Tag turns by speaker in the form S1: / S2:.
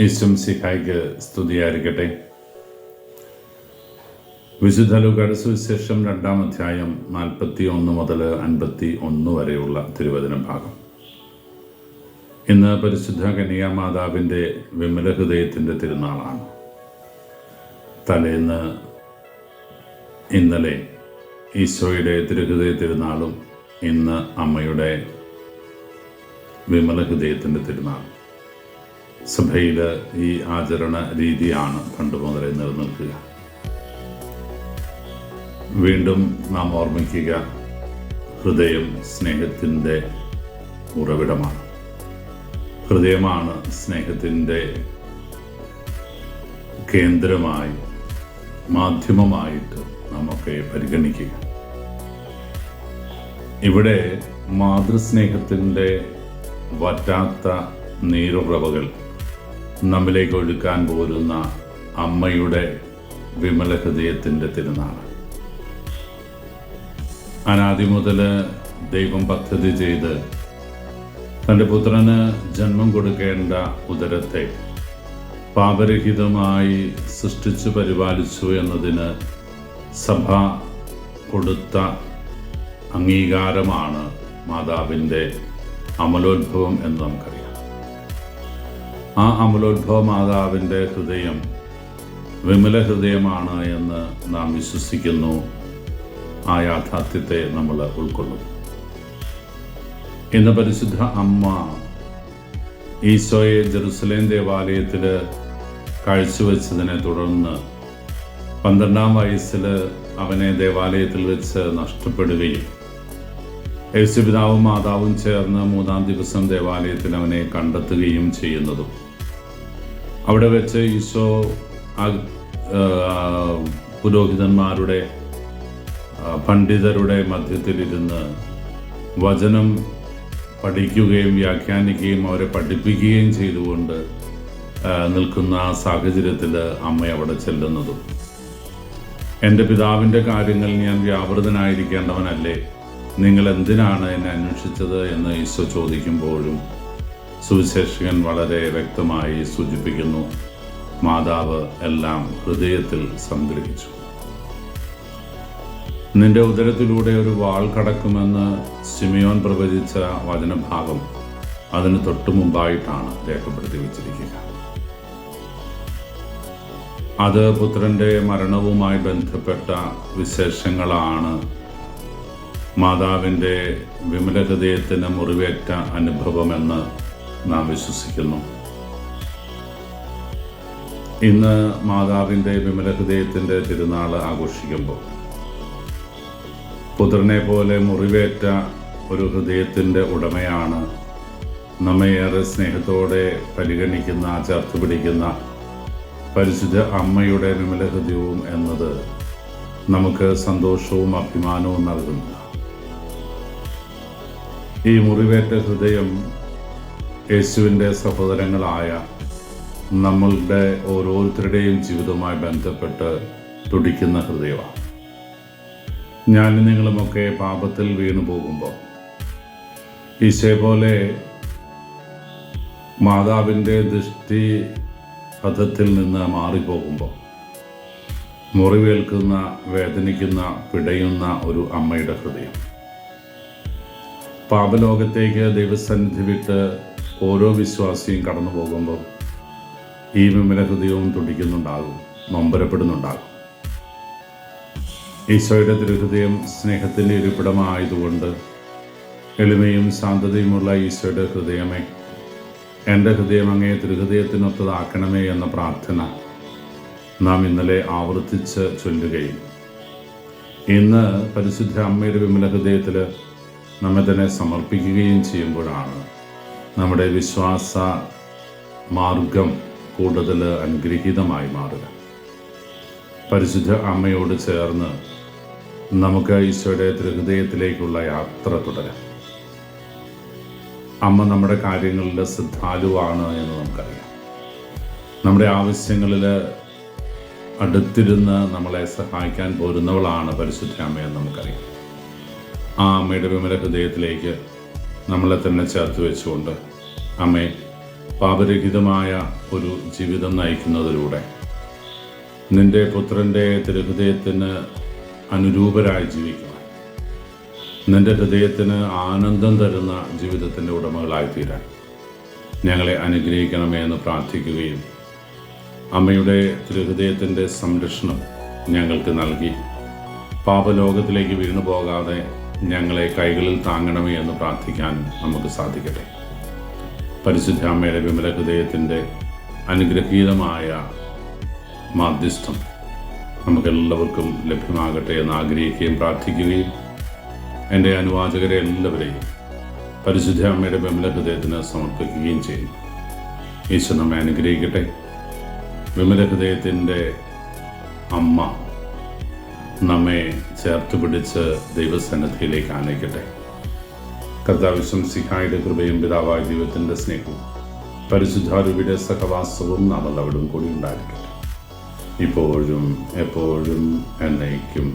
S1: ഈശ്വം സിഹായിക്ക് സ്തുതിയായിരിക്കട്ടെ. വിശുദ്ധ ലുക്കാട് സുവിശേഷം രണ്ടാം അധ്യായം നാൽപ്പത്തി ഒന്ന് മുതൽ അൻപത്തി ഒന്ന് വരെയുള്ള തിരുവചന ഭാഗം. ഇന്ന് പരിശുദ്ധ കന്യാമാതാവിന്റെ വിമല ഹൃദയത്തിന്റെ തിരുനാളാണ്. തലേന്ന് ഇന്നലെ ഈശോയുടെ തിരുഹൃദയ തിരുനാളും ഇന്ന് അമ്മയുടെ വിമല ഹൃദയത്തിന്റെ തിരുനാൾ സഭയിൽ ഈ ആചരണ രീതിയാണ് പണ്ട് മുതലേ നിലനിൽക്കുക. വീണ്ടും നാം ഓർമ്മിക്കുക ഹൃദയം സ്നേഹത്തിന്റെ ഉറവിടമാണ്. ഹൃദയമാണ് സ്നേഹത്തിന്റെ കേന്ദ്രമായി മാധ്യമമായിട്ട് നമുക്ക് പരിഗണിക്കുക. ഇവിടെ മാതൃസ്നേഹത്തിന്റെ വറ്റാത്ത നീരുറവകൾ നമ്മിലേക്ക് ഒഴുക്കാൻ പോരുന്ന അമ്മയുടെ വിമല ഹൃദയത്തിന്റെ തിരുനാൾ. അനാദി മുതൽ ദൈവം പദ്ധതി ചെയ്ത് തന്റെ പുത്രന് ജന്മം കൊടുക്കേണ്ട ഉദരത്തെ പാപരഹിതമായി സൃഷ്ടിച്ചു പരിപാലിച്ചു എന്നതിന് സഭ കൊടുത്ത അംഗീകാരമാണ് മാതാവിന്റെ അമലോത്ഭവം എന്ന് നമുക്കറിയാം. ആ അമലോത്ഭവ മാതാവിന്റെ ഹൃദയം വിമല ഹൃദയമാണ് എന്ന് നാം വിശ്വസിക്കുന്നു. ആ യാഥാർത്ഥ്യത്തെ നമ്മൾ ഉൾക്കൊള്ളും ഇന്ന് പരിശുദ്ധ അമ്മ ഈശോയെ ജെറുസലേം ദേവാലയത്തിൽ കാഴ്ചവെച്ചതിനെ തുടർന്ന് പന്ത്രണ്ടാം വയസ്സിൽ അവനെ ദേവാലയത്തിൽ വെച്ച് നഷ്ടപ്പെടുകയും യേശുപിതാവും മാതാവും ചേർന്ന് മൂന്നാം ദിവസം ദേവാലയത്തിൽ അവനെ കണ്ടെത്തുകയും ചെയ്യുന്നതും അവിടെ വെച്ച് ഈശോ പുരോഹിതന്മാരുടെ പണ്ഡിതരുടെ മധ്യത്തിലിരുന്ന് വചനം പഠിക്കുകയും വ്യാഖ്യാനിക്കുകയും അവരെ പഠിപ്പിക്കുകയും ചെയ്തുകൊണ്ട് നിൽക്കുന്ന ആ സാഹചര്യത്തിൽ അമ്മ അവിടെ ചെല്ലുന്നതും. എന്റെ പിതാവിന്റെ കാര്യങ്ങൾ ഞാൻ വ്യാപൃതനായിരിക്കേണ്ടവനല്ലേ? നിങ്ങൾ എന്തിനാണ് എന്നെ അന്വേഷിച്ചത് എന്ന് ഈശോ ചോദിക്കുമ്പോഴും സുവിശേഷകൻ വളരെ വ്യക്തമായി സൂചിപ്പിക്കുന്നു. മാതാവ് എല്ലാം ഹൃദയത്തിൽ സംഗ്രഹിച്ചു. നിന്റെ ഉദരത്തിലൂടെ ഒരു വാൾ കടക്കുമെന്ന് സിമിയോൻ പ്രവചിച്ച വചനഭാഗം അതിന് തൊട്ടു മുമ്പായിട്ടാണ് രേഖപ്പെടുത്തി വച്ചിരിക്കുക. അത് പുത്രന്റെ മരണവുമായി ബന്ധപ്പെട്ട വിശേഷങ്ങളാണ്. മാതാവിന്റെ വിമല ഹൃദയത്തിന് മുറിവേറ്റ അനുഭവമെന്ന് നാം വിശ്വസിക്കുന്നു. ഇന്ന് മാതാവിന്റെ വിമല ഹൃദയത്തിന്റെ തിരുനാൾ ആഘോഷിക്കുമ്പോൾ പുത്രനെ പോലെ മുറിവേറ്റ ഒരു ഹൃദയത്തിന്റെ ഉടമയാണ് നമ്മെ ഏറെ സ്നേഹത്തോടെ പരിഗണിക്കുന്ന ചേർത്ത് പിടിക്കുന്ന പരിശുദ്ധ അമ്മയുടെ വിമലഹൃദയവും എന്നത് നമുക്ക് സന്തോഷവും അഭിമാനവും നൽകുന്നു. ഈ മുറിവേറ്റ ഹൃദയം യേശുവിന്റെ സഹോദരങ്ങളായ നമ്മളുടെ ഓരോരുത്തരുടെയും ജീവിതവുമായി ബന്ധപ്പെട്ട് തുടിക്കുന്ന ഹൃദയമാണ്. ഞാൻ നിങ്ങളുമൊക്കെ പാപത്തിൽ വീണു പോകുമ്പോൾ ഈശയെ പോലെ മാതാവിന്റെ ദൃഷ്ടി പഥത്തിൽ നിന്ന് മാറിപ്പോകുമ്പോൾ മുറിവേൽക്കുന്ന വേദനിക്കുന്ന പിടയുന്ന ഒരു അമ്മയുടെ ഹൃദയം. പാപലോകത്തേക്ക് ദൈവസന്നിധി വിട്ട് വിശ്വാസിയും കടന്നു പോകുമ്പോൾ ഈ വിമല ഹൃദയവും തുടിക്കുന്നുണ്ടാകും നൊമ്പരപ്പെടുന്നുണ്ടാകും. ഈശോയുടെ തിരുഹൃദയം സ്നേഹത്തിന്റെ ഇരിപ്പിടമായതുകൊണ്ട് എളിമയും ശാന്തതയുമുള്ള ഈശോയുടെ ഹൃദയമേ എന്റെ ഹൃദയം അങ്ങേ തിരുഹൃദയത്തിനൊത്തതാക്കണമേ എന്ന പ്രാർത്ഥന നാം ഇന്നലെ ആവർത്തിച്ച് ചൊല്ലുകയും ഇന്ന് പരിശുദ്ധ അമ്മയുടെ വിമല ഹൃദയത്തിൽ നമ്മെ തന്നെ സമർപ്പിക്കുകയും ചെയ്യുമ്പോഴാണ് നമ്മുടെ വിശ്വാസ മാർഗം കൂടുതൽ അനുഗ്രഹീതമായി മാറുക. പരിശുദ്ധ അമ്മയോട് ചേർന്ന് നമുക്ക് ഈശോയുടെ ഹൃദയത്തിലേക്കുള്ള യാത്ര തുടരാം. അമ്മ നമ്മുടെ കാര്യങ്ങളിൽ ശ്രദ്ധാലുവാണ് എന്ന് നമുക്കറിയാം. നമ്മുടെ ആവശ്യങ്ങളിൽ അടുത്തിരുന്ന് നമ്മളെ സഹായിക്കാൻ പോരുന്നവളാണ് പരിശുദ്ധ അമ്മയെന്ന് നമുക്കറിയാം. ആ അമ്മയുടെ വിമല ഹൃദയത്തിലേക്ക് നമ്മളെ തന്നെ ചേർത്ത് വെച്ചുകൊണ്ട് അമ്മേ പാപരഹിതമായ ഒരു ജീവിതം നയിക്കുന്നതിലൂടെ നിന്റെ പുത്രന്റെ തിരുഹൃദയത്തിന് അനുരൂപരായി ജീവിക്കണം നിന്റെ ഹൃദയത്തിന് ആനന്ദം തരുന്ന ജീവിതത്തിന്റെ ഉടമകളായി തീരാൻ ഞങ്ങളെ അനുഗ്രഹിക്കണമേ എന്ന് പ്രാർത്ഥിക്കുകയും അമ്മയുടെ തിരുഹൃദയത്തിന്റെ സംരക്ഷണം ഞങ്ങൾക്ക് നൽകി. പാപലോകത്തിലേക്ക് വീണു പോകാതെ ഞങ്ങളെ കൈകളിൽ താങ്ങണമേ എന്ന് പ്രാർത്ഥിക്കാൻ നമുക്ക് സാധിക്കട്ടെ. പരിശുദ്ധ അമ്മയുടെ വിമല ഹൃദയത്തിന്റെ അനുഗ്രഹീതമായ മാധ്യസ്ഥം നമുക്കെല്ലാവർക്കും ലഭ്യമാകട്ടെ എന്ന് ആഗ്രഹിക്കുകയും പ്രാർത്ഥിക്കുകയും എന്റെ അനുവാചകരെ എല്ലാവരെയും പരിശുദ്ധ അമ്മയുടെ വിമല ഹൃദയത്തിന് സമർപ്പിക്കുകയും ചെയ്യുന്നു ഈശ്വർ നമ്മെ അനുഗ്രഹിക്കട്ടെ. വിമല ഹൃദയത്തിന്റെ അമ്മ നമ്മെ ചേർത്ത് പിടിച്ച് ദൈവസന്നദ്ധിയിലേക്ക് ആനയിക്കട്ടെ. കർത്താവിശ്വം സിഹായുടെ കൃപയും പിതാവായ ദൈവത്തിന്റെ സ്നേഹവും പരിശുദ്ധാരൂപിയുടെ സഹവാസവും നാം എല്ലാവരും കൂടി ഉണ്ടായിരിക്കട്ടെ. ഇപ്പോഴും എപ്പോഴും എന്നേക്കും